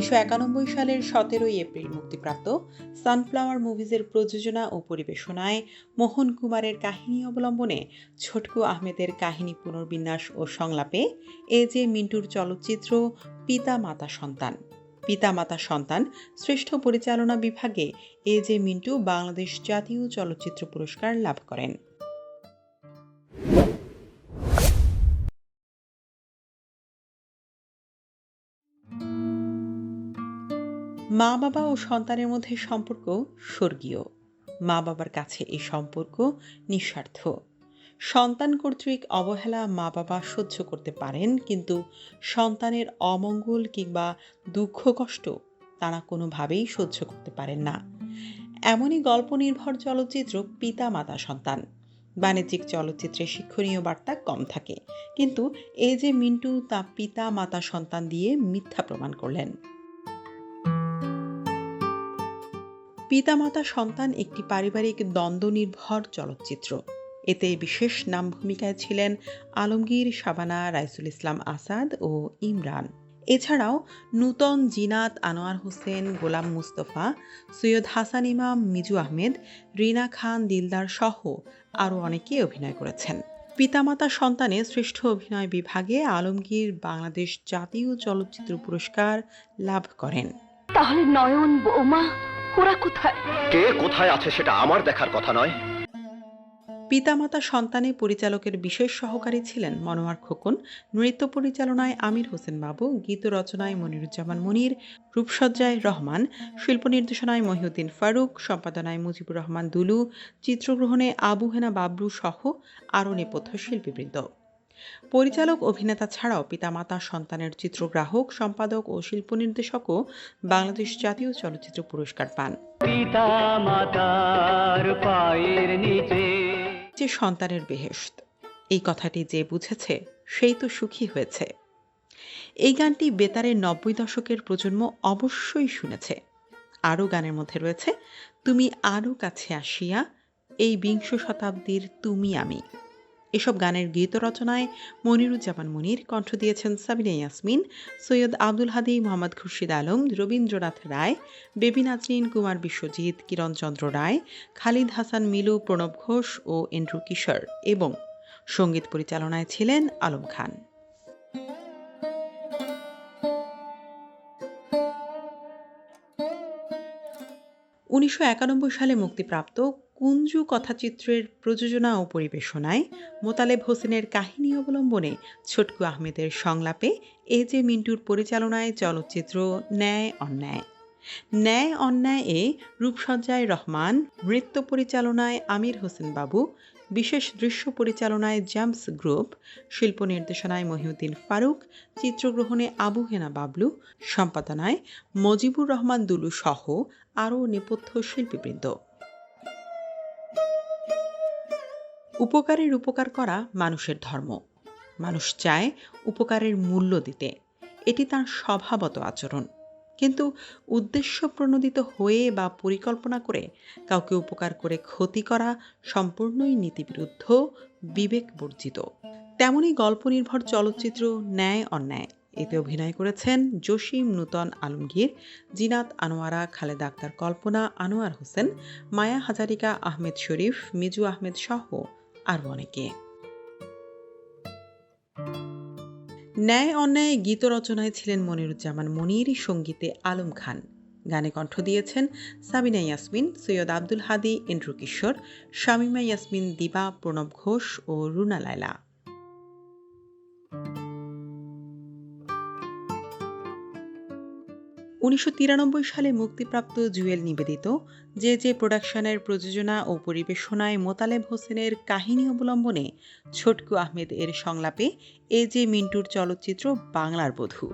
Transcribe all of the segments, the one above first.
উনিশশো একানব্বই সালের সতেরোই এপ্রিল মুক্তিপ্রাপ্ত সানফ্লাওয়ার মুভিজের প্রযোজনা ও পরিবেশনায় মোহন কুমারের কাহিনী অবলম্বনে ছোটকু আহমেদের কাহিনী পুনর্বিন্যাস ও সংলাপে এ জে মিন্টুর চলচ্চিত্র পিতা মাতা সন্তান। পিতা মাতা সন্তান শ্রেষ্ঠ পরিচালনা বিভাগে এ জে মিন্টু বাংলাদেশ জাতীয় চলচ্চিত্র পুরস্কার লাভ করেন। মা বাবা ও সন্তানের মধ্যে সম্পর্ক স্বর্গীয়। মা বাবার কাছে এই সম্পর্ক নিঃস্বার্থ। সন্তান কর্তৃক অবহেলা মা বাবা সহ্য করতে পারেন, কিন্তু সন্তানের অমঙ্গল কিংবা দুঃখ, কষ্ট তারা কোনোভাবেই সহ্য করতে পারেন না। এমনই গল্প নির্ভর চলচ্চিত্র পিতা মাতা সন্তান। বাণিজ্যিক চলচ্চিত্রে শিক্ষণীয় বার্তা কম থাকে, কিন্তু এই যে মিন্টু তা পিতা মাতা সন্তান দিয়ে মিথ্যা প্রমাণ করলেন। পিতামাতা সন্তান একটি পারিবারিক দ্বন্দ্ব নির্ভর চলচ্চিত্র। এতে বিশেষ নাম ভূমিকায় ছিলেন আলমগীর শাবানা রাইসুল ইসলাম আসাদ ও ইমরান। এছাড়াও নূতন জিনাত আনোয়ার হোসেন, গোলাম মুস্তফা, সৈয়দ হাসান ইমাম, মিজু আহমেদ, রিনা খান, দিলদার সহ আরও অনেকে অভিনয় করেছেন। পিতামাতা সন্তানে শ্রেষ্ঠ অভিনয় বিভাগে আলমগীর বাংলাদেশ জাতীয় চলচ্চিত্র পুরস্কার লাভ করেন। তাহলে নয়ন বৌমা ওরা কোথায়? কে কোথায় আছে সেটা আমার দেখার কথা নয়। পিতামাতা সন্তানে পরিচালকের বিশেষ সহকারী ছিলেন মনোয়ার খোকন নৃত্য পরিচালনায় আমির হোসেন বাবু গীত রচনায় মনিরুজ্জামান মনির রূপসজ্জায় রহমান শিল্প নির্দেশনায় মহিউদ্দিন ফারুক সম্পাদনায় মুজিবুর রহমান দুলু চিত্রগ্রহণে আবু হেনা বাবলু সহ আরও নেপথ্য শিল্পীবৃন্দ। পরিচালক অভিনেতা ছাড়াও পিতামাতা সন্তানের চিত্রগ্রাহক সম্পাদক ও শিল্প নির্দেশকও বাংলাদেশ জাতীয় চলচ্চিত্র পুরস্কার পান। যে সন্তানের বেহেশত এই কথাটি যে বুঝেছে সেই তো সুখী হয়েছে। এই গানটি বেতারের নব্বই দশকের প্রজন্ম অবশ্যই শুনেছে। আরও গানের মধ্যে রয়েছে তুমি আরও কাছে আসিয়া এই বিংশ শতাব্দীর তুমি আমি। এসব গানের গীত রচনায় মনিরুজ্জামান মনির কণ্ঠ দিয়েছেন সাবিনা ইয়াসমিন, সৈয়দ আব্দুল হাদি, মোহাম্মদ খুরশিদ আলম, রবীন্দ্রনাথ রায়, বেবি নাজরিন, কুমার বিশ্বজিৎ কিরণচন্দ্র রায়, খালিদ হাসান, মিলু, প্রণব ঘোষ ও এন্ড্রু কিশোর এবং সংগীত পরিচালনায় ছিলেন আলম খান। উনিশশো একানব্বই সালে মুক্তিপ্রাপ্ত কুঞ্জু কথাচিত্রের প্রযোজনা ও পরিবেশনায় মোতালেব হোসেনের কাহিনী অবলম্বনে ছোটকু আহমেদের সংলাপে এ জে মিন্টুর পরিচালনায় চলচ্চিত্র ন্যায় অন্যায়। ন্যায় অন্যায় এ রূপসজ্জায় রহমান, নৃত্য পরিচালনায় আমির হোসেন বাবু বিশেষ দৃশ্য পরিচালনায় জামস গ্রুপ, শিল্প নির্দেশনায় মহিউদ্দিন ফারুক, চিত্রগ্রহণে আবু হেনা বাবলু, সম্পাদনায় মজিবুর রহমান দুলু সহ আরও নেপথ্য শিল্পীবৃন্দ। উপকারের উপকার করা মানুষের ধর্ম। মানুষ চায় উপকারের মূল্য দিতে। এটি তার স্বভাবত আচরণ। কিন্তু উদ্দেশ্য প্রণোদিত হয়ে বা পরিকল্পনা করে কাউকে উপকার করে ক্ষতি করা সম্পূর্ণই নীতিবিরুদ্ধ বিবেক বর্জিত তেমনই গল্প নির্ভর চলচ্চিত্র ন্যায় অন্যায়। এতে অভিনয় করেছেন জসিম নূতন আলমগীর, জিনাত আনোয়ারা, খালেদা আক্তার কল্পনা, আনোয়ার হোসেন, মায়া হাজারিকা, আহমেদ শরীফ, মিজু আহমেদ সহ আরও অনেকে। ন্যায় অন্যায় গীত রচনায় ছিলেন মনিরুজ্জামান মনির সঙ্গীতে আলম খান। গানে কণ্ঠ দিয়েছেন সাবিনা ইয়াসমিন, সৈয়দ আব্দুল হাদি ইন্দ্র কিশোর শামিমা ইয়াসমিন দিবা প্রণব ঘোষ ও রুনা লায়লা। উনিশশো তিরানব্বই সালে মুক্তিপ্রাপ্ত জুয়েল নিবেদিত যে যে প্রোডাকশনের প্রযোজনা ও পরিবেশনায় মোতালেব হোসেনের কাহিনী অবলম্বনে ছোটকু আহমেদ এর সংলাপে এ যে মিন্টুর চলচ্চিত্র বাংলার বধূ।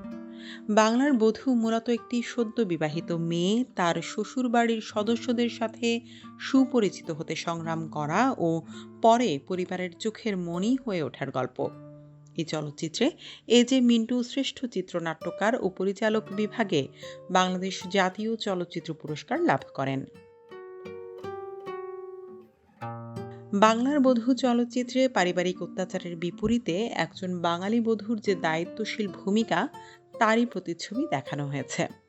বাংলার বধূ মূলত একটি সদ্য বিবাহিত মেয়ে, তার শ্বশুরবাড়ির সদস্যদের সাথে সুপরিচিত হতে সংগ্রাম করা ও পরে পরিবারের চোখের মণি হয়ে ওঠার গল্প। এই চলচ্চিত্রে এ যে মিন্টু শ্রেষ্ঠ চিত্রনাট্যকার ও পরিচালক বিভাগে বাংলাদেশ জাতীয় চলচ্চিত্র পুরস্কার লাভ করেন। বাংলার বধূ চলচ্চিত্রে পারিবারিক অত্যাচারের বিপরীতে একজন বাঙালি বধূর যে দায়িত্বশীল ভূমিকা, তারই প্রতিচ্ছবি দেখানো হয়েছে।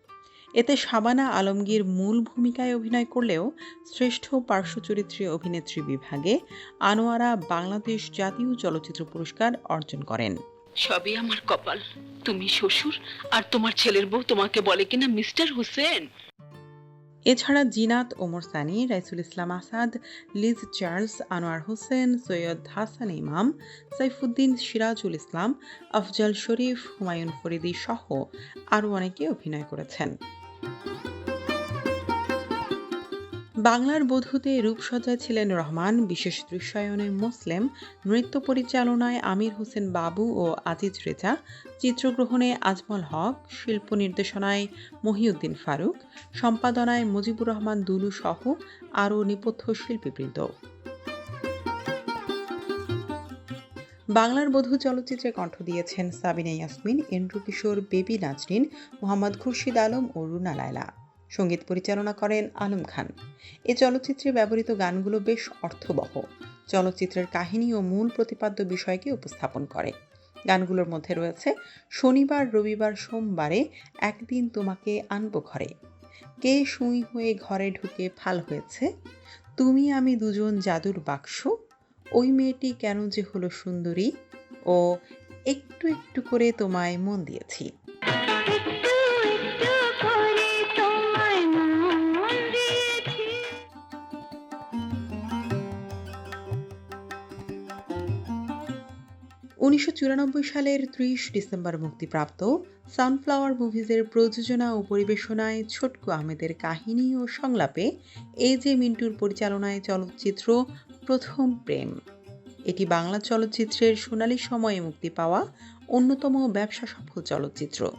এতে শাবানা আলমগীর মূল ভূমিকায় অভিনয় করলেও শ্রেষ্ঠ পার্শ্ব চরিত্রে অভিনেত্রী বিভাগে আনোয়ারা বাংলাদেশ জাতীয় চলচ্চিত্র পুরস্কার অর্জন করেন। সবই আমার কপাল। তুমি শ্বশুর আর তোমার ছেলের বউ তোমাকে বলে কিনা মিস্টার হোসেন? এছাড়া জিনাত ওমর সানি রাইসুল ইসলাম আসাদ লিজ চার্লস আনোয়ার হোসেন সৈয়দ হাসান ইমাম সাইফুদ্দিন সিরাজুল ইসলাম আফজাল শরীফ হুমায়ুন ফরিদি সহ আরও অনেকে অভিনয় করেছেন। বাংলার বধূতে রূপসজ্জায় ছিলেন রহমান, বিশেষ দৃশ্যায়নে মুসলিম, নৃত্য পরিচালনায় আমির হোসেন বাবু ও আজিজ রেজা, চিত্রগ্রহণে আজমল হক, শিল্প নির্দেশনায় মহিউদ্দিন ফারুক, সম্পাদনায় মুজিবুর রহমান দুলু সহ আরও নেপথ্য শিল্পীবৃন্দ। বাংলার বধূ চলচ্চিত্রে কণ্ঠ দিয়েছেন সাবিনা ইয়াসমিন, এন্ড্রু কিশোর, বেবি নাজরিন, মোহাম্মদ খুরশিদ আলম ও রুনা লায়লা। সংগীত পরিচালনা করেন আলম খান। এ চলচ্চিত্রে ব্যবহৃত গানগুলো বেশ অর্থবহ। চলচ্চিত্রের কাহিনী ও মূল প্রতিপাদ্য বিষয়কে উপস্থাপন করে। গানগুলোর মধ্যে রয়েছে, শনিবার, রবিবার, সোমবারে একদিন তোমাকে আনব ঘরে। কে সুই হয়ে ঘরে ঢুকে ফাল হয়েছে? তুমি আমি দুজন জাদুর বাক্স। ওই মেয়েটি কেন যে হলো সুন্দরী? ও একটু একটু করে তোমায় মন দিয়েছি। উনিশশো চুরানব্বই সালের ত্রিশ ডিসেম্বর মুক্তিপ্রাপ্ত সানফ্লাওয়ার মুভিজের প্রযোজনা ও পরিবেশনায় ছোটকু আহমেদের কাহিনী ও সংলাপে এ জে মিন্টুর পরিচালনায় চলচ্চিত্র প্রথম প্রেম। এটি বাংলা চলচ্চিত্রের সোনালী সময়ে মুক্তি পাওয়া অন্যতম ব্যবসা সফল চলচ্চিত্র।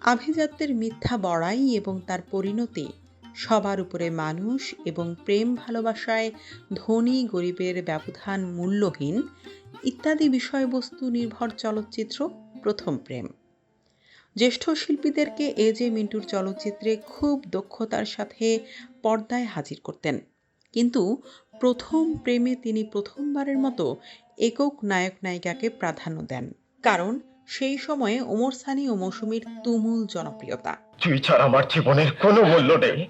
আভিজাত্যের মিথ্যা বড়াই এবং তার পরিণতি সবার উপরে মানুষ এবং প্রেম ভালোবাসায় ধনী গরিবের ব্যবধান মূল্যহীন ইত্যাদি বিষয়বস্তু নির্ভর চলচ্চিত্র প্রথম প্রেম। জ্যেষ্ঠ শিল্পীদেরকে এ জে মিন্টুর চলচ্চিত্রে খুব দক্ষতার সাথে পর্দায় হাজির করতেন। কিন্তু প্রথম প্রেমে তিনি প্রথমবারের মতো একক নায়ক নায়িকাকে প্রাধান্য দেন। কারণ সেই সময়ে ওমর সানি ও মৌসুমীর তুমুল জনপ্রিয়তা। তুই ছাড়া আমার জীবনের কোনো মূল্য নেই।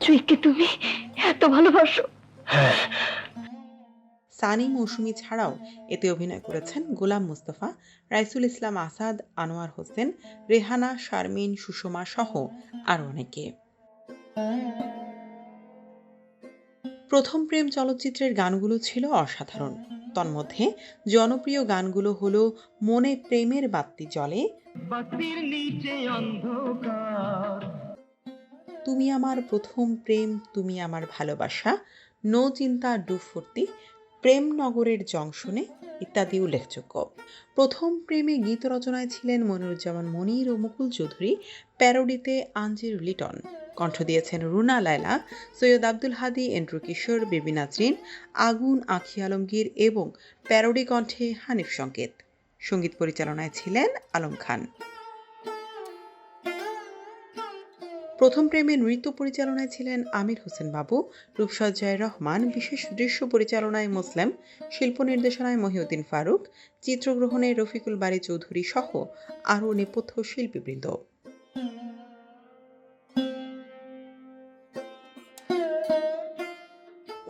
চুইকে তুমি এত ভালোবাসো? সানি মৌসুমী ছাড়াও এতে অভিনয় করেছেন গোলাম মুস্তফা রাইসুল ইসলাম আসাদ আনোয়ার হোসেন রেহানা শারমিন সুষমা সহ আরও অনেকে। প্রথম প্রেম চলচ্চিত্রের গানগুলো ছিল অসাধারণ। তন্মধ্যে জনপ্রিয় গানগুলো হলো মনে প্রেমের বাত্তি অন্ধকার। তুমি আমার প্রথম প্রেম তুমি আমার ভালোবাসা নো চিন্তা ডু ফুর্তি প্রেমনগরের জংশনে ইত্যাদি উল্লেখযোগ্য। প্রথম প্রেমে গীত রচনায় ছিলেন মনিরুজ্জামান মনির ও মুকুল চৌধুরী, প্যারোডিতে আঞ্জির লিটন। কণ্ঠ দিয়েছেন রুনা লায়লা, সৈয়দ আব্দুল হাদি, এন্ড্রু কিশোর, বেবি নাজরিন, আগুন, আখি আলমগীর এবং প্যারোডি কণ্ঠে হানিফ সংকেত। সংগীত পরিচালনায় ছিলেন আলম খান। প্রথম প্রেমে নৃত্য পরিচালনায় ছিলেন আমির হোসেন বাবু, রূপসজ্জায় রহমান, বিশেষ দৃশ্য পরিচালনায় মুসলিম, শিল্প নির্দেশনায় মহিউদ্দিন ফারুক, চিত্রগ্রহণে রফিকুল বারী চৌধুরী সহ আরও নেপথ্য শিল্পীবৃন্দ।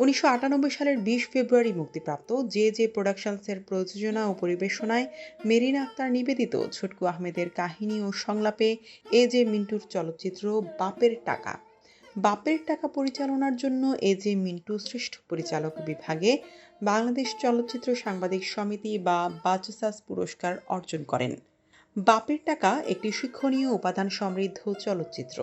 উনিশশো আটানব্বই সালের বিশ ফেব্রুয়ারি মুক্তিপ্রাপ্ত জে জে প্রোডাকশনসের প্রযোজনা ও পরিবেশনায় মেরিনা আক্তার নিবেদিত ছটকু আহমেদের কাহিনী ও সংলাপে এ জে মিন্টুর চলচ্চিত্র বাপের টাকা। বাপের টাকা পরিচালনার জন্য এ জে মিন্টু শ্রেষ্ঠ পরিচালক বিভাগে বাংলাদেশ চলচ্চিত্র সাংবাদিক সমিতি বা বাচসাস পুরস্কার অর্জন করেন। বাপের টাকা একটি শিক্ষণীয় উপাদান সমৃদ্ধ চলচ্চিত্র।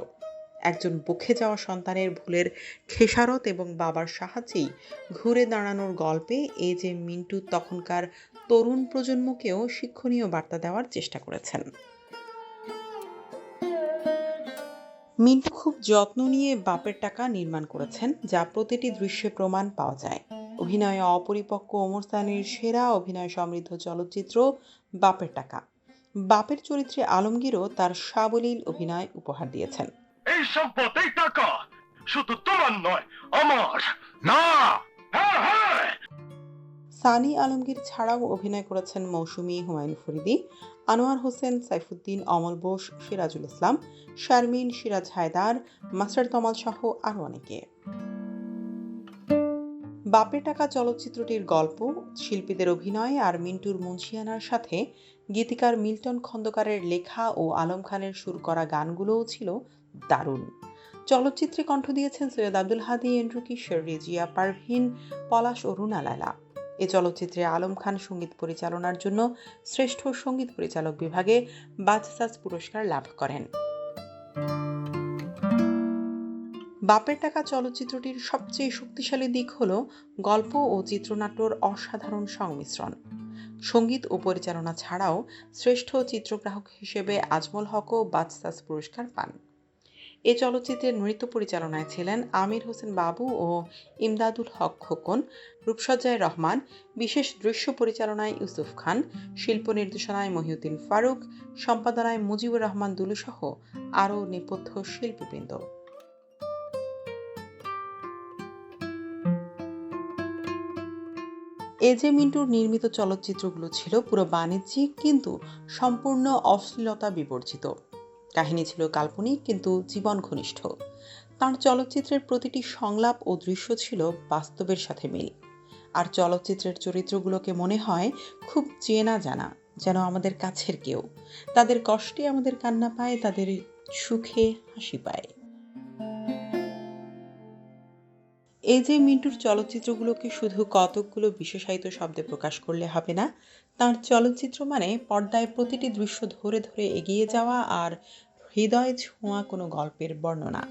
একজন বকে যাওয়া সন্তানের ভুলের খেসারত এবং বাবার সাহায্যেই ঘুরে দাঁড়ানোর গল্পে এ যে মিন্টু তখনকার তরুণ প্রজন্মকেও শিক্ষণীয় বার্তা দেওয়ার চেষ্টা করেছেন। মিন্টু খুব যত্ন নিয়ে বাপের টাকা নির্মাণ করেছেন, যা প্রতিটি দৃশ্যে প্রমাণ পাওয়া যায়। অভিনয়ে অপরিপক্ক ওমর সেরা অভিনয় সমৃদ্ধ চলচ্চিত্র বাপের টাকা। বাপের চরিত্রে আলমগীরও তার সাবলীল অভিনয় উপহার দিয়েছেন। টাকা শুধু তোমার নয়, আমার। না! হ্যাঁ হ্যাঁ! সানি আলমগীর ছাড়াও অভিনয় করেছেন মৌসুমী, হুমায়ুন ফরিদি, আনোয়ার হোসেন, সাইফুদ্দিন, অমল বোস, সিরাজুল ইসলাম, শারমিন, সিরাজ হায়দার, মাস্টার তমাল সহ আরও অনেকে। বাপের টাকা চলচ্চিত্রটির গল্প, শিল্পীদের অভিনয় আর মিন্টুর মুন্সিয়ানার সাথে গীতিকার মিল্টন খন্দকারের লেখা ও আলম খানের সুর করা গানগুলোও ছিল দারুণ। চলচ্চিত্রে কণ্ঠ দিয়েছেন সৈয়দ আব্দুল হাদি, এন্ড্রু কিশোর, রেজিয়া পারভিন, পলাশ ও রুনা লায়লা এ চলচ্চিত্রে আলম খান সংগীত পরিচালনার জন্য শ্রেষ্ঠ সংগীত পরিচালক বিভাগে বাজসাজ পুরস্কার লাভ করেন। বাপের টাকা চলচ্চিত্রটির সবচেয়ে শক্তিশালী দিক হল গল্প ও চিত্রনাট্যর অসাধারণ সংমিশ্রণ। সংগীত ও পরিচালনা ছাড়াও শ্রেষ্ঠ চিত্রগ্রাহক হিসেবে আজমল হকও বাজসাজ পুরস্কার পান। এ চলচ্চিত্রের নৃত্য পরিচালনায় ছিলেন আমির হোসেন বাবু ও ইমদাদুল হক খোকন, রূপসজ্জায় রহমান, বিশেষ দৃশ্য পরিচালনায় ইউসুফ খান, শিল্প নির্দেশনায় মহিউদ্দিন ফারুক, সম্পাদনায় মুজিবুর রহমান দুলু সহ আরও নেপথ্য শিল্পীবৃন্দ। এ জে মিন্টুর নির্মিত চলচ্চিত্রগুলো ছিল পুরো বাণিজ্যিক কিন্তু সম্পূর্ণ অশ্লীলতা বিবর্জিত। কাহিনী ছিল কাল্পনিক কিন্তু জীবন ঘনিষ্ঠ। তাঁর চলচ্চিত্রের প্রতিটি সংলাপ ও দৃশ্য ছিল বাস্তবের সাথে মিল। আর চলচ্চিত্রের চরিত্রগুলোকে মনে হয় খুব চেনা জানা, যেন আমাদের কাছের কেউ। তাদের কষ্টে আমাদের কান্না পায়, তাদের সুখে হাসি পায়। এই যে মিন্টুর চলচ্চিত্রগুলোকে শুধু কতকগুলো বিশেষায়িত শব্দে প্রকাশ করলে হবে না, তার চলচ্চিত্র মানে পর্দায় প্রতিটি দৃশ্য ধরে ধরে এগিয়ে যাওয়া আর হৃদয় ছোঁয়া কোনো গল্পের বর্ণনা।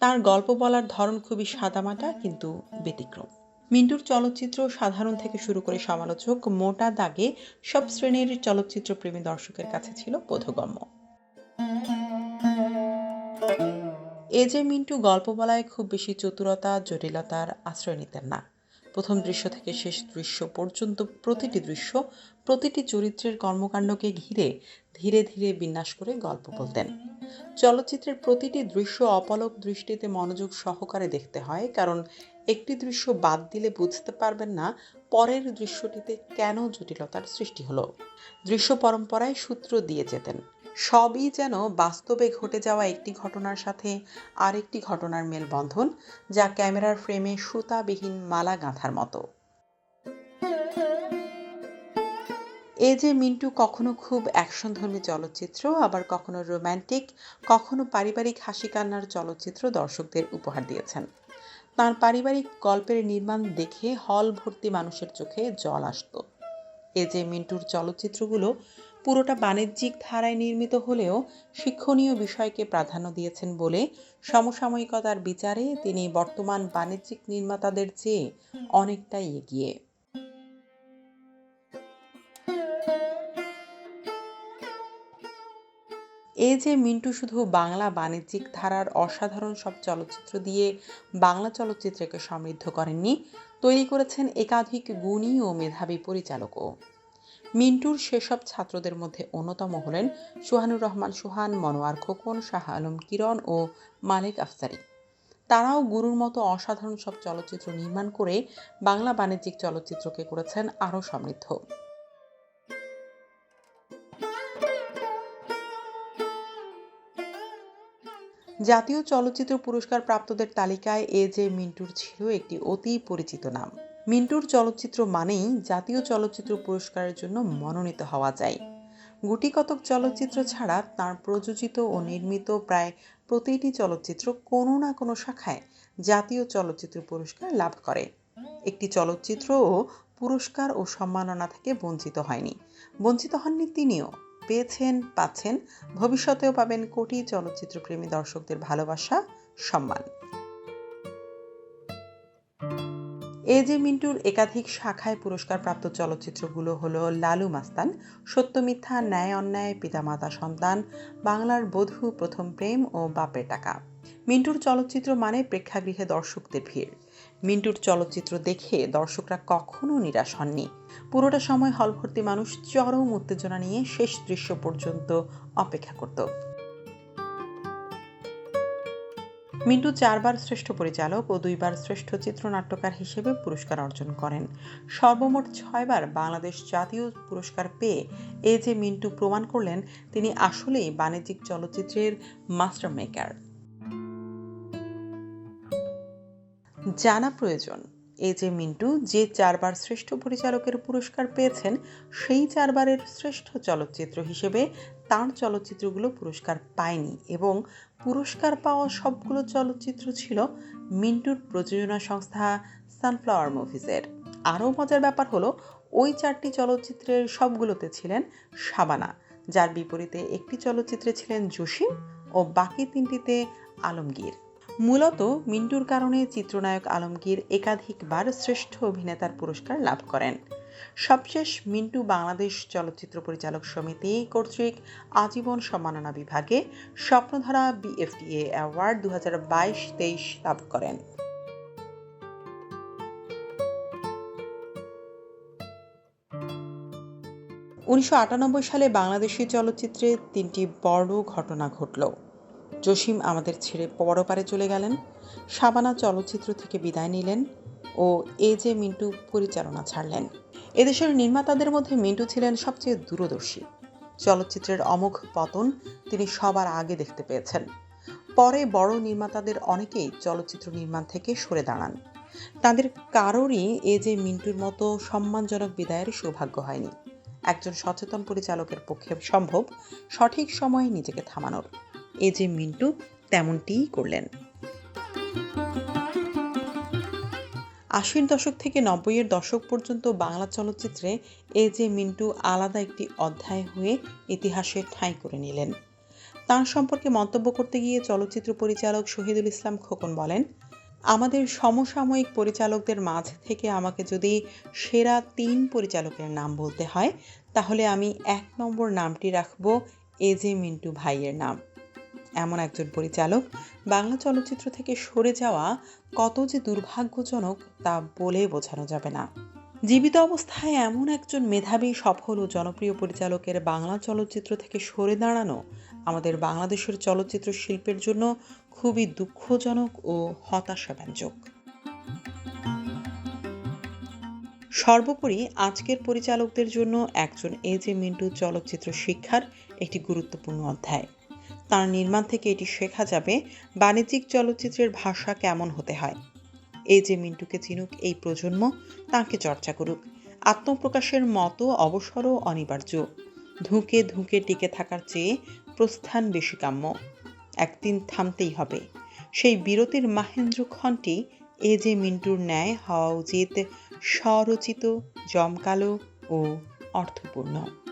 তার গল্প বলার ধরন খুবই সাদামাটা কিন্তু ব্যতিক্রম। মিন্টুর চলচ্চিত্র সাধারণ থেকে শুরু করে সমালোচক মোটা দাগে সব শ্রেণির চলচ্চিত্র প্রেমী দর্শকের কাছে ছিল বোধগম্য। এ যে মিন্টু গল্প বলায় খুব বেশি চতুরতা, জটিলতার আশ্রয় নিতেন না। প্রথম দৃশ্য থেকে শেষ দৃশ্য পর্যন্ত প্রতিটি দৃশ্য, প্রতিটি চরিত্রের কর্মকাণ্ডকে ঘিরে ধীরে ধীরে বিন্যাস করে গল্প বলতেন। চলচ্চিত্রের প্রতিটি দৃশ্য অপলক দৃষ্টিতে মনোযোগ সহকারে দেখতে হয়, কারণ একটি দৃশ্য বাদ দিলে বুঝতে পারবেন না পরের দৃশ্যটিতে কেন জটিলতার সৃষ্টি হলো। দৃশ্য পরম্পরায় সূত্র দিয়ে যেতেন। সবই যেন বাস্তবে ঘটে যাওয়া একটি ঘটনার সাথে আরেকটি ঘটনার মেলবন্ধন, যা ক্যামেরার ফ্রেমে সুতাবিহীন মালা গাঁথার মতো। এ যে মিন্টু কখনো খুব অ্যাকশনধর্মী চলচ্চিত্র, আবার কখনো রোম্যান্টিক, কখনো পারিবারিক হাসি কান্নার চলচ্চিত্র দর্শকদের উপহার দিয়েছেন। তার পারিবারিক গল্পের নির্মাণ দেখে হল ভর্তি মানুষের চোখে জল আসতো। এ যে মিন্টুর চলচ্চিত্রগুলো পুরোটা বাণিজ্যিক ধারায় নির্মিত হলেও শিক্ষণীয় বিষয়কে প্রাধান্য দিয়েছেন বলে সমসাময়িকতার বিচারে তিনি বর্তমান বাণিজ্যিক নির্মাতাদের চেয়ে অনেকটাই এগিয়ে। এ যে মিন্টু শুধু বাংলা বাণিজ্যিক ধারার অসাধারণ সব চলচ্চিত্র দিয়ে বাংলা চলচ্চিত্রকে সমৃদ্ধ করেননি, তৈরি করেছেন একাধিক গুণী ও মেধাবী পরিচালকও। মিন্টুর সেসব ছাত্রদের মধ্যে অন্যতম হলেন সুহানুর রহমান সুহান, মনোয়ার খোকন, শাহ আলম কিরণ ও মালিক আফসারি। তারাও গুরুর মতো অসাধারণ সব চলচ্চিত্র নির্মাণ করে বাংলা বাণিজ্যিক চলচ্চিত্রকে করেছেন আরও সমৃদ্ধ। জাতীয় চলচ্চিত্র পুরস্কার প্রাপ্তদের তালিকায় এ যে মিন্টুর ছিল একটি অতি পরিচিত নাম। মিন্টুর চলচ্চিত্র মানেই জাতীয় চলচ্চিত্র পুরস্কারের জন্য মনোনীত হওয়া যায়। গুটি কতক চলচ্চিত্র ছাড়া তার প্রযোজিত ও নির্মিত প্রায় প্রতিটি চলচ্চিত্র কোনো না কোনো শাখায় জাতীয় চলচ্চিত্র পুরস্কার লাভ করে। একটি চলচ্চিত্রও পুরস্কার ও সম্মাননা থেকে বঞ্চিত হয়নি। বঞ্চিত হননি তিনিও। পেয়েছেন, পাচ্ছেন, ভবিষ্যতেও পাবেন কোটি চলচ্চিত্র প্রেমী দর্শকদের ভালোবাসা, সম্মান। এ মিন্টুর একাধিক শাখায় পুরস্কারপ্রাপ্ত চলচ্চিত্রগুলো হলো লালু মাস্তান, সত্য মিথ্যা, ন্যায় অন্যায়, পিতামাতা সন্তান, বাংলার বধূ, প্রথম প্রেম ও বাপের টাকা। মিন্টুর চলচ্চিত্র মানে প্রেক্ষাগৃহে দর্শকদের ভিড়। মিন্টুর চলচ্চিত্র দেখে দর্শকরা কখনো নিরাশ হননি। পুরোটা সময় হলভর্তি মানুষ চরম উত্তেজনা নিয়ে শেষ দৃশ্য পর্যন্ত অপেক্ষা করত। মিন্টু চারবার শ্রেষ্ঠ পরিচালক ও দুইবার শ্রেষ্ঠ চিত্রনাট্যকার হিসেবে পুরস্কার অর্জন করেন। সর্বমোট ছয়বার বাংলাদেশ জাতীয় পুরস্কার পেয়ে এ যে মিন্টু প্রমাণ করলেন, তিনি আসলেই বাণিজ্যিক চলচ্চিত্রের মাস্টার মেকার। জানা প্রয়োজন, এ যে মিন্টু যে চারবার শ্রেষ্ঠ পরিচালকের পুরস্কার পেয়েছেন, সেই চারবারের শ্রেষ্ঠ চলচ্চিত্র হিসেবে তার চলচ্চিত্রগুলো পুরস্কার পায়নি এবং পুরস্কার পাওয়া সবগুলো চলচ্চিত্র ছিল মিন্টুর প্রযোজনা সংস্থা সানফ্লাওয়ার মুভিজের। আরও মজার ব্যাপার হলো, ওই চারটি চলচ্চিত্রের সবগুলোতে ছিলেন শাবানা, যার বিপরীতে একটি চলচ্চিত্রে ছিলেন জসিম ও বাকি তিনটিতে আলমগীর। মূলত মিন্টুর কারণে চিত্রনায়ক আলমগীর একাধিকবার শ্রেষ্ঠ অভিনেতার পুরস্কার লাভ করেন। সবশেষ মিন্টু বাংলাদেশ চলচ্চিত্র পরিচালক সমিতি কর্তৃক আজীবন সম্মাননা বিভাগে স্বপ্নধারা বিএফটিএ অ্যাওয়ার্ড দু হাজার বাইশ তেইশ লাভ করেন। উনিশশো আটানব্বই সালে বাংলাদেশি চলচ্চিত্রে তিনটি বড় ঘটনা ঘটল। জসিম আমাদের ছেড়ে পরপারে চলে গেলেন, শাবানা চলচ্চিত্র থেকে বিদায় নিলেন ও এ যে মিন্টু পরিচালনা ছাড়লেন। এদেশের নির্মাতাদের মধ্যে মিন্টু ছিলেন সবচেয়ে দূরদর্শী। চলচ্চিত্রের অমোঘ পতন তিনি সবার আগে দেখতে পেয়েছেন। পরে বড় নির্মাতাদের অনেকেই চলচ্চিত্র নির্মাণ থেকে সরে দাঁড়ান। তাদের কারোরই এ যে মিন্টুর মতো সম্মানজনক বিদায়ের সৌভাগ্য হয়নি। একজন সচেতন পরিচালকের পক্ষে সম্ভব সঠিক সময়ে নিজেকে থামানোর। এ যে মিন্টু, তেমনটিই করলেন। আশির দশক থেকে নব্বইয়ের দশক পর্যন্ত বাংলা চলচ্চিত্রে এ যে মিন্টু আলাদা একটি অধ্যায় হয়ে ইতিহাসে ঠাঁই করে নিলেন। তার সম্পর্কে মন্তব্য করতে গিয়ে চলচ্চিত্র পরিচালক শহীদুল ইসলাম খোকন বলেন, আমাদের সমসাময়িক পরিচালকদের মাঝ থেকে আমাকে যদি সেরা তিন পরিচালকের নাম বলতে হয়, তাহলে আমি এক নম্বর নামটি রাখব এ যে মিন্টু ভাইয়ের নাম। এমন একজন পরিচালক। বাংলা চলচ্চিত্র থেকে সরে যাওয়া কত যে দুর্ভাগ্যজনক তা বলে বোঝানো যাবে না। জীবিত অবস্থায় এমন একজন মেধাবী, সফল ও জনপ্রিয় পরিচালকের বাংলা চলচ্চিত্র থেকে সরে দাঁড়ানো আমাদের বাংলাদেশের চলচ্চিত্র শিল্পের জন্য খুবই দুঃখজনক ও হতাশাব্যঞ্জক। সর্বোপরি আজকের পরিচালকদের জন্য একজন এ জে মিন্টু চলচ্চিত্র শিক্ষার একটি গুরুত্বপূর্ণ অধ্যায়। তার নির্মাণ থেকে এটি শেখা যাবে বাণিজ্যিক চলচ্চিত্রের ভাষা কেমন হতে হয়। এই যে মিন্টুকে চিনুক এই প্রজন্ম, তাকে চর্চা করুক। আত্মপ্রকাশের মতো অবসরও অনিবার্য। ধুঁকে ধুঁকে টিকে থাকার চেয়ে প্রস্থান বেশি কাম্য। একদিন থামতেই হবে। সেই বিরতির মাহেন্দ্র মাহেন্দ্রক্ষণটি এ যে মিন্টুর ন্যায় হওয়া উচিত, স্বরচিত, জমকালো ও অর্থপূর্ণ।